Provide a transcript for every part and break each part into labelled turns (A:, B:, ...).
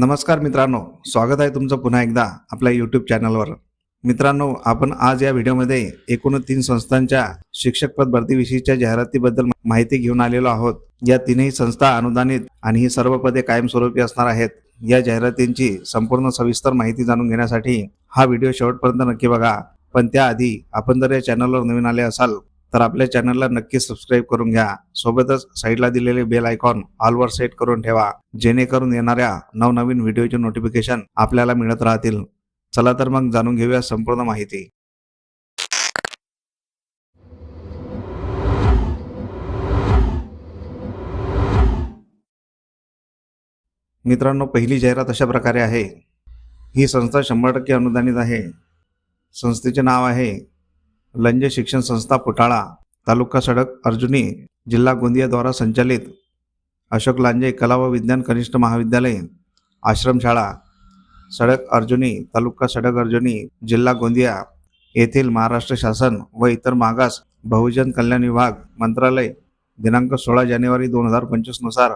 A: नमस्कार मित्रांनो स्वागत आहे तुमचं पुन्हा एकदा आपल्या यूट्यूब चॅनलवर मित्रांनो आपण आज या व्हिडिओमध्ये एकूण तीन संस्थांच्या शिक्षक पद भरतीविषयीच्या जाहिरातीबद्दल माहिती घेऊन आलेलो आहोत. या तीनही संस्था अनुदानित आणि ही सर्व पदे कायमस्वरूपी असणार आहेत. या जाहिरातींची संपूर्ण सविस्तर माहिती जाणून घेण्यासाठी हा व्हिडिओ शेवटपर्यंत नक्की बघा. पण त्याआधी आपण जर या चॅनलवर नवीन आले असाल तर आपल्या चॅनलला नक्की सबस्क्राईब करून घ्या. सोबतच साईडला दिलेले बेल आयकॉन ऑलवर सेट करून ठेवा. जेणेकरून येणाऱ्या नवनवीन व्हिडिओचे नोटिफिकेशन आपल्याला मिळत राहतील. चला तर मग जाणून घेऊया संपूर्ण माहिती. मित्रांनो पहिली जाहिरात अशा प्रकारे आहे. ही संस्था शंभर टक्के अनुदानित आहे. संस्थेचे नाव आहे लंजे शिक्षण संस्था फुटाळा तालुका सडक अर्जुनी जिल्हा गोंदियाद्वारा संचालित अशोक लांजे कला व विज्ञान कनिष्ठ महाविद्यालय आश्रमशाळा सडक अर्जुनी तालुका सडक अर्जुनी जिल्हा गोंदिया येथील महाराष्ट्र शासन व इतर मागास बहुजन कल्याण विभाग मंत्रालय दिनांक सोळा जानेवारी दोन हजार पंचवीसनुसार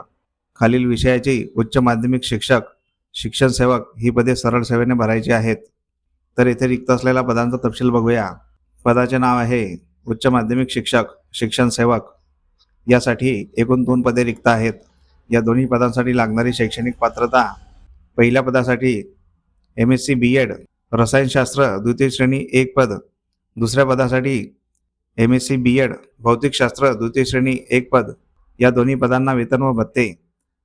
A: खालील विषयाची उच्च माध्यमिक शिक्षक शिक्षण सेवक ही पदे सरळ सेवेने भरायची आहेत. तर येथे रिक्त असलेल्या पदांचा तपशील बघूया. पदाचे नाव आहे उच्च माध्यमिक शिक्षक शिक्षण सेवक. यासाठी एकूण दोन पदे रिक्त आहेत. या दोन्ही पदांसाठी लागणारी शैक्षणिक पात्रता पहिल्या पदासाठी M S C B Ed रसायनशास्त्र द्वितीय श्रेणी एक पद. दुसऱ्या पदासाठी M S C B Ed भौतिकशास्त्र द्वितीय श्रेणी एक पद. या दोन्ही पदांना वेतन व भत्ते.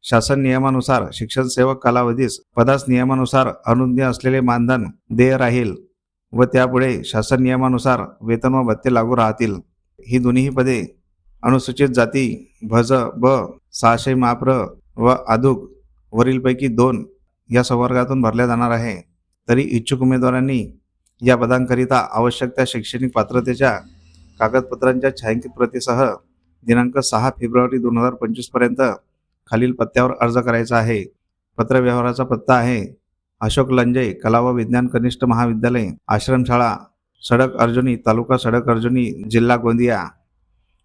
A: शासन नियमानुसार शिक्षण सेवक कालावधीस पदास नियमानुसार अनुज्ञ असलेले मानधन देय राहील. व त्यापुढे शासन नियमानुसार वेतन व भत्ते लागू राहतील. ही दोन्ही पदे अनुसूचित जाती भज ब सहाशे माप्र व आदुक वरीलपैकी दोन या संवर्गातून भरल्या जाणार आहे. तरी इच्छुक उमेदवारांनी या पदांकरिता आवश्यक त्या शैक्षणिक पात्रतेच्या कागदपत्रांच्या छायांकित प्रतीसह दिनांक सहा फेब्रुवारी दोन हजार पंचवीसपर्यंत खालील पत्त्यावर अर्ज करायचा आहे. पत्रव्यवहाराचा पत्ता आहे. अशोक लंजे कला व विज्ञान कनिष्ठ महाविद्यालय आश्रमशाळा सडक अर्जुनी तालुका सडक अर्जुनी जिल्हा गोंदिया.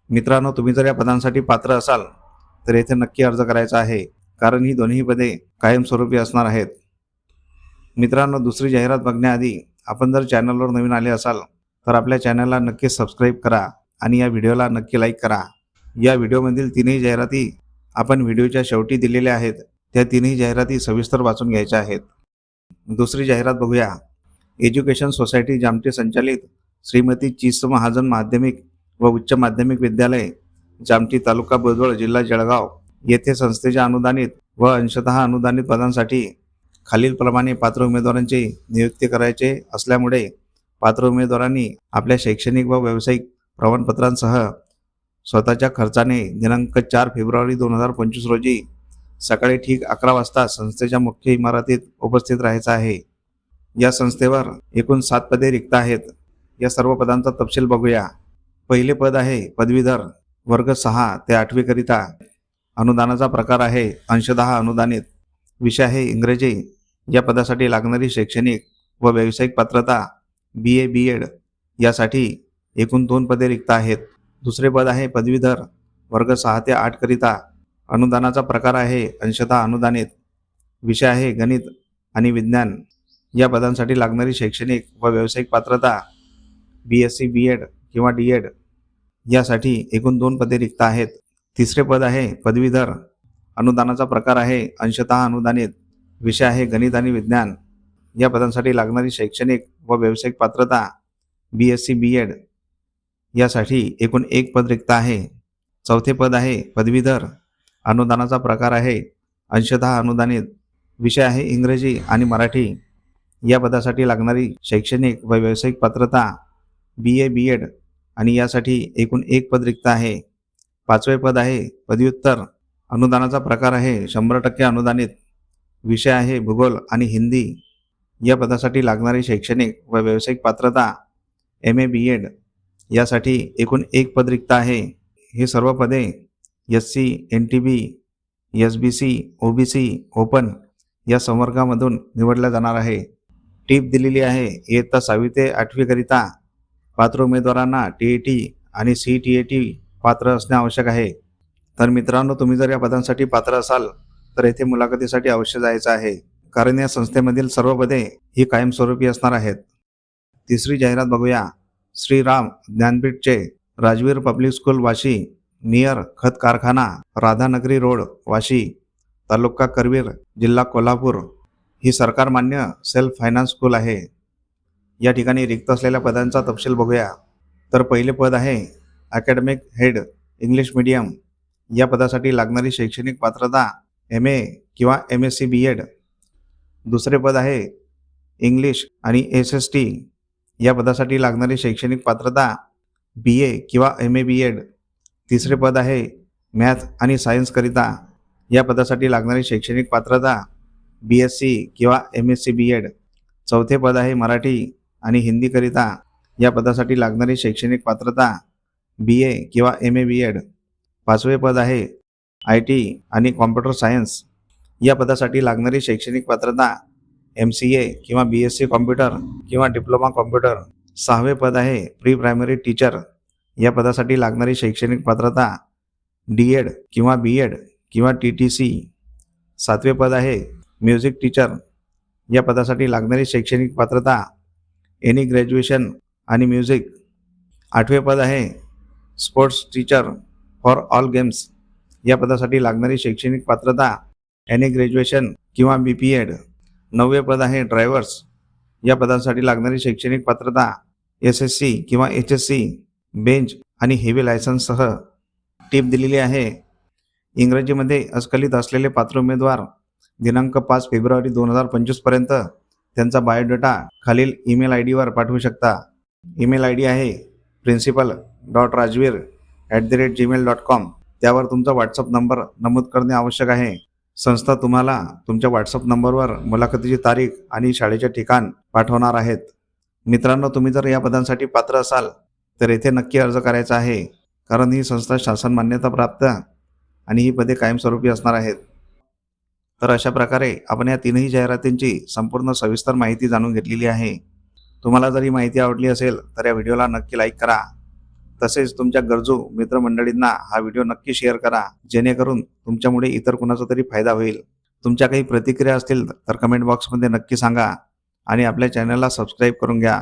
A: मित्रांनो तुम्ही जर या पदांसाठी पात्र असाल तर येथे नक्की अर्ज करायचा आहे कारण ही दोन्ही पदे कायमस्वरूपी असणार आहेत. मित्रांनो दुसरी जाहिरात बघण्याआधी आपण जर चॅनलवर नवीन आले असाल तर आपल्या चॅनलला नक्की सबस्क्राईब करा आणि या व्हिडिओला नक्की लाईक करा. या व्हिडिओमधील तीनही जाहिराती आपण व्हिडिओच्या शेवटी दिलेल्या आहेत त्या तिन्ही जाहिराती सविस्तर वाचून घ्यायच्या आहेत. दुसरी जाहिरात बघूया. एज्युकेशन सोसायटी जामटे संचालित श्रीमती चिस महाजन माध्यमिक व उच्च माध्यमिक विद्यालय जामठी तालुका बुजवळ जिल्हा जळगाव. येथे संस्थेच्या अनुदानित व अंशतः अनुदानित पदांसाठी खालीलप्रमाणे पात्र उमेदवारांची नियुक्ती करायचे असल्यामुळे पात्र उमेदवारांनी आपल्या शैक्षणिक व व्यावसायिक प्रमाणपत्रांसह स्वतःच्या खर्चाने दिनांक चार फेब्रुवारी दोन हजार पंचवीस रोजी सकाळी ठीक अकरा वाजता संस्थेच्या मुख्य इमारतीत उपस्थित राहायचं आहे. या संस्थेवर एकूण सात पदे रिक्त आहेत. या सर्व पदांचा तपशील बघूया. पहिले पद आहे पदवीधर वर्ग सहा ते आठवीकरिता अनुदानाचा प्रकार आहे अंशतः अनुदानित. विषय आहे इंग्रजी. या पदासाठी लागणारी शैक्षणिक व व्यावसायिक पात्रता बी ए बी एड यासाठी एकूण दोन पदे रिक्त आहेत. दुसरे पद आहे पदवीधर वर्ग सहा ते आठकरिता अनुदानाचा प्रकार आहे अंशतः अनुदानित विषय आहे गणित आणि विज्ञान. या पदांसाठी लागणारी शैक्षणिक व व्यावसायिक पात्रता B S C B Ed किंवा डी एड यासाठी एकूण दोन पदे रिक्त आहेत. तिसरे पद आहे पदवीधर. अनुदानाचा प्रकार आहे अंशतः अनुदानित विषय आहे गणित आणि विज्ञान. या पदांसाठी लागणारी शैक्षणिक व व्यावसायिक पात्रता B S C B Ed यासाठी एकूण एक पद रिक्त आहे. चौथे पद आहे पदवीधर. अनुदानाचा प्रकार आहे. अंशतः अनुदानित विषय आहे इंग्रजी आणि मराठी. या पदासाठी लागणारी शैक्षणिक व व्यावसायिक पात्रता बी ए बी एड आणि यासाठी एकूण एक पद रिक्त आहे. पाचवे पद आहे पदव्युत्तर. अनुदानाचा प्रकार आहे शंभर टक्के अनुदानित. विषय आहे भूगोल आणि हिंदी. या पदासाठी लागणारी शैक्षणिक व व्यावसायिक पात्रता एम ए बी एड यासाठी एकूण एक पद रिक्त आहे. हे सर्व पदे S C N T B S B C O B C open या संवर्गामधून निवडल्या जाणार आहे. टीप दिलेली आहे. इयत्ता सहावी ते आठवीकरिता पात्र उमेदवारांना टी ए टी आणि सी टी ए टी पात्र असणे आवश्यक आहे. तर मित्रांनो तुम्ही जर या पदांसाठी पात्र असाल तर येथे मुलाखतीसाठी अवश्य जायचं आहे. कारण या संस्थेमधील सर्व पदे ही कायमस्वरूपी असणार आहेत. तिसरी जाहिरात बघूया. Shriram ज्ञानपीठचे Rajveer public school Vashi near खत कारखाना राधानगरी रोड वाशी तालुका करवीर जिल्हा कोल्हापूर. ही सरकारमान्य सेल्फ फायनान्स स्कूल आहे. या ठिकाणी रिक्त असलेल्या पदांचा तपशील बघूया. तर पहिले पद आहे अकॅडमिक हेड इंग्लिश मीडियम या पदासाठी लागणारी शैक्षणिक पात्रता एम ए किंवा M S C B Ed दुसरे पद आहे इंग्लिश आणि एस एस टी या पदासाठी लागणारी शैक्षणिक पात्रता बी ए किंवा एम ए बी एड तिसरे पद आहे मॅथ आणि सायन्सकरिता या पदासाठी लागणारी शैक्षणिक पात्रता बी एस सी किंवा M S C B Ed चौथे पद आहे मराठी आणि हिंदीकरिता या पदासाठी लागणारी शैक्षणिक पात्रता बी ए किंवा एम ए बी एड पाचवे पद आहे आय टी आणि कॉम्प्युटर सायन्स. या पदासाठी लागणारी शैक्षणिक पात्रता एम सी ए किंवा बी एस सी कॉम्प्युटर किंवा डिप्लोमा कॉम्प्युटर. सहावे पद आहे प्री प्रायमरी टीचर. या पदासाठी लागणारी शैक्षणिक पात्रता डी एड किंवा बी एड किंवा टी टी सी सातवे पद आहे. Music teacher. या पदासाठी लागणारी शैक्षणिक पात्रता एनी ग्रॅज्युएशन आणि म्युझिक. आठवे पद आहे. Sports teacher for all games. या पदासाठी लागणारी शैक्षणिक पात्रता एनी ग्रॅज्युएशन किंवा बी पी एड नववे पद आहे ड्रायव्हर्स. या पदासाठी लागणारी शैक्षणिक पात्रता एस एस सी किंवा एच एस सी. बेंच आणि हेवी लायसन्ससह टीप दिलेली आहे. इंग्रजीमध्ये अस्खलित असलेले पात्र उमेदवार दिनांक पाच फेब्रुवारी दोन हजार पंचवीसपर्यंत त्यांचा बायोडेटा खालील ईमेल आय डीवर पाठवू शकता. ईमेल आय डी आहे principal dot Rajveer at the rate Gmail dot com. त्यावर तुमचा व्हॉट्सअप नंबर नमूद करणे आवश्यक आहे. संस्था तुम्हाला तुमच्या व्हॉट्सअप नंबरवर मुलाखतीची तारीख आणि शाळेचे ठिकाण पाठवणार आहेत. मित्रांनो तुम्ही जर या पदांसाठी पात्र असाल तर येथे नक्की अर्ज करायचा आहे. कारण ही संस्था शासन मान्यता प्राप्त आणि ही पदे कायमस्वरूपी असणार आहेत. तर अशा प्रकारे आपण या तीनही जाहिरातींची संपूर्ण सविस्तर माहिती जाणून घेतलेली आहे. तुम्हाला जर ही माहिती आवडली असेल तर या व्हिडिओला नक्की लाईक करा. तसेच तुमच्या गरजू मित्रमंडळींना हा व्हिडिओ नक्की शेअर करा जेणेकरून तुमच्यामुळे इतर कुणाचा तरी फायदा होईल. तुमच्या काही प्रतिक्रिया असतील तर कमेंट बॉक्समध्ये नक्की सांगा आणि आपल्या चॅनलला सबस्क्राईब करून घ्या.